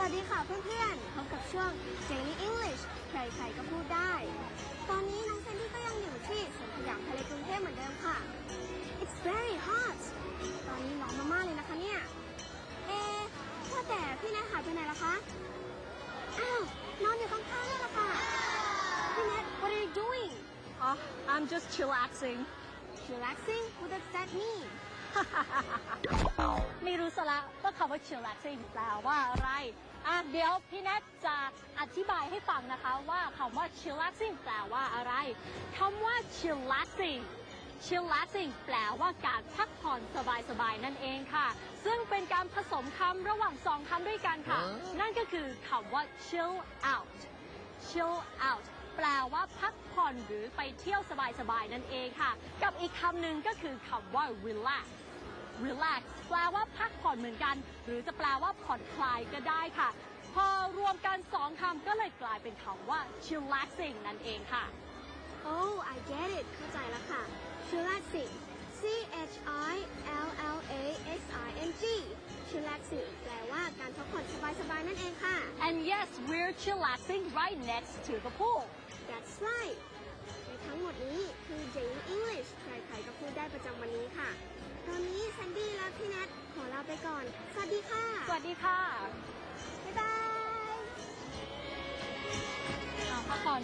เพื่อนๆ พบกับช่วง Daily English ใครๆก็พูดได้ ตอนนี้น้องแซนดี้ก็ยังอยู่ที่สวนสยามทะเลกรุงเทพเหมือนเดิมค่ะ It's very hot ตอนนี้ร้อนมากๆเลยนะคะเนี่ย เอะว่าแต่พี่นายหายไปไหนล่ะคะ อ้าว นอนอยู่ข้างๆนี่แหละค่ะ พี่เนท what are you doing Oh, I'm just chillaxing. relaxing what does that mean ไม่รู้สละว่าคำว่า chillaxing แปลว่าอะไร อะเดี๋ยวพี่แนทจะอธิบายให้ฟังนะคะว่าคำว่า chillaxing แปลว่าอะไรคำว่า chillaxing chillaxing แปลว่าการพักผ่อนสบายๆนั่นเองค่ะ ซึ่งเป็นการผสมคำระหว่างสองคำด้วยกันค่ะ นั่นก็คือคำว่า chill out chill out แปลว่าพักผ่อนหรือไปเที่ยวสบายๆนั่นเองค่ะ กับอีกคำหนึ่งก็คือคำว่า relax relax แปลว่าพักผ่อนเหมือนกัน หรือจะแปลว่าผ่อนคลายก็ได้ค่ะ พอรวมกันสองคำก็เลยกลายเป็นคำว่า chillaxing นั่นเองค่ะ Oh I get it เข้าใจแล้วค่ะ chillaxing C H I L L A X I N G chillaxing แปลว่าการพักผ่อนสบายๆนั่นเองค่ะ and yes we're chillaxing right next to the pool That's right ในทั้งหมดนี้คือ Daily English ใครๆก็พูดได้ประจำวันนี้ค่ะ ตอนนี้แซนดี้และ พี่แนทขอลาไปก่อน สวัสดีค่ะ สวัสดีค่ะบ๊ายบายอ่าพักผ่อน